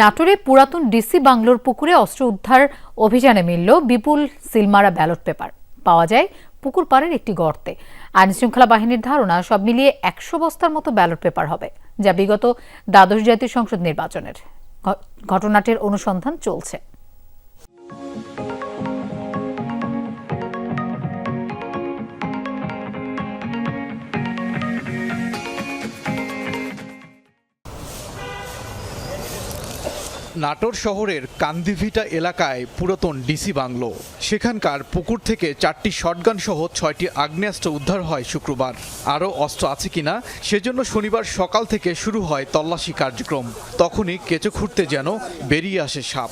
নাটোরে পুরাতন ডিসি বাংলোর পুকুরে অস্ত্র উদ্ধার অভিযানে মিলল বিপুল সিলমারা ব্যালট পেপার। পাওয়া যায় পুকুর পাড়ের একটি গর্তে। আইন শৃঙ্খলা বাহিনীর ধারণা, সব মিলিয়ে একশো বস্তার মতো ব্যালট পেপার হবে, যা বিগত দ্বাদশ জাতীয় সংসদ নির্বাচনের ঘটনাটির অনুসন্ধান চলছে। নাটোর শহরের কান্দিভিটা এলাকায় পুরাতন ডিসি বাংলো। সেখানকার পুকুর থেকে চারটি শটগান সহ ছয়টি আগ্নেয়াস্ত্র উদ্ধার হয় শুক্রবার। আরও অস্ত্র আছে কিনা, সেজন্য শনিবার সকাল থেকে শুরু হয় তল্লাশি কার্যক্রম। তখনই কেঁচো খুঁড়তে যেন বেরিয়ে আসে সাপ।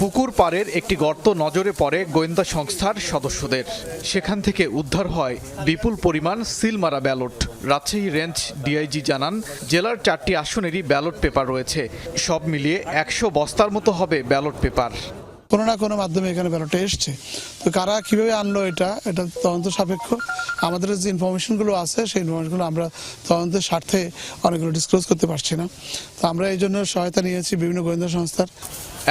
পুকুর পাড়ের একটি গর্ত নজরে পড়ে গোয়েন্দা সংস্থার সদস্যদের। সেখান থেকে উদ্ধার হয় বিপুল পরিমাণ সিলমারা ব্যালট। রাজশাহী রেঞ্জ ডিআইজি জানান, জেলার চারটি আসনেরই ব্যালট পেপার রয়েছে। সব মিলিয়ে একশো বস্তার মতো হবে ব্যালট পেপার। কোনো না কোনো মাধ্যমে এখানে ব্যালটটা এসছে। তো কারা কীভাবে আনলো এটা এটা তদন্ত সাপেক্ষ। আমাদের যে ইনফরমেশনগুলো আছে সেই ইনফরমেশনগুলো আমরা তদন্তের স্বার্থে অনেকগুলো ডিসক্লোজ করতে পারছি না। তো আমরা এই জন্য সহায়তা নিয়েছি বিভিন্ন গোয়েন্দা সংস্থার।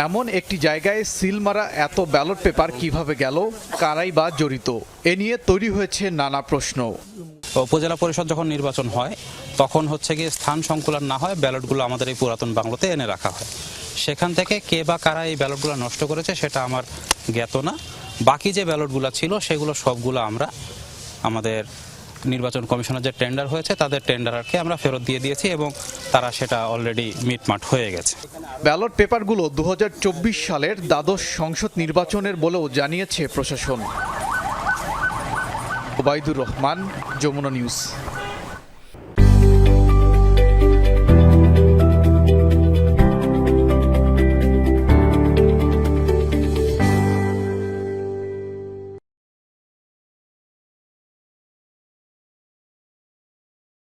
এমন একটি জায়গায় সিল মারা এত ব্যালট পেপার কীভাবে গেল কারাই বা জড়িত? এ নিয়ে তৈরি হয়েছে নানা প্রশ্ন। উপজেলা পরিষদ যখন নির্বাচন হয় তখন হচ্ছে গিয়ে স্থান সংকুলন না হয় ব্যালটগুলো আমাদের এই পুরাতন বাংলোতে এনে রাখা হয়। সেখান থেকে কে বা কারা এই ব্যালটগুলো নষ্ট করেছে সেটা আমার জ্ঞাত না। বাকি যে ব্যালটগুলো ছিল সেগুলো সবগুলো আমরা আমাদের নির্বাচন কমিশনের যে টেন্ডার হয়েছে তাদের টেন্ডারকে আমরা ফেরত দিয়ে দিয়েছি এবং তারা সেটা অলরেডি মিটমাট হয়ে গেছে। ব্যালট পেপারগুলো দু হাজার চব্বিশ সালের দ্বাদশ সংসদ নির্বাচনের বলেও জানিয়েছে প্রশাসন। ওবায়দুর রহমান, যমুনা নিউজ।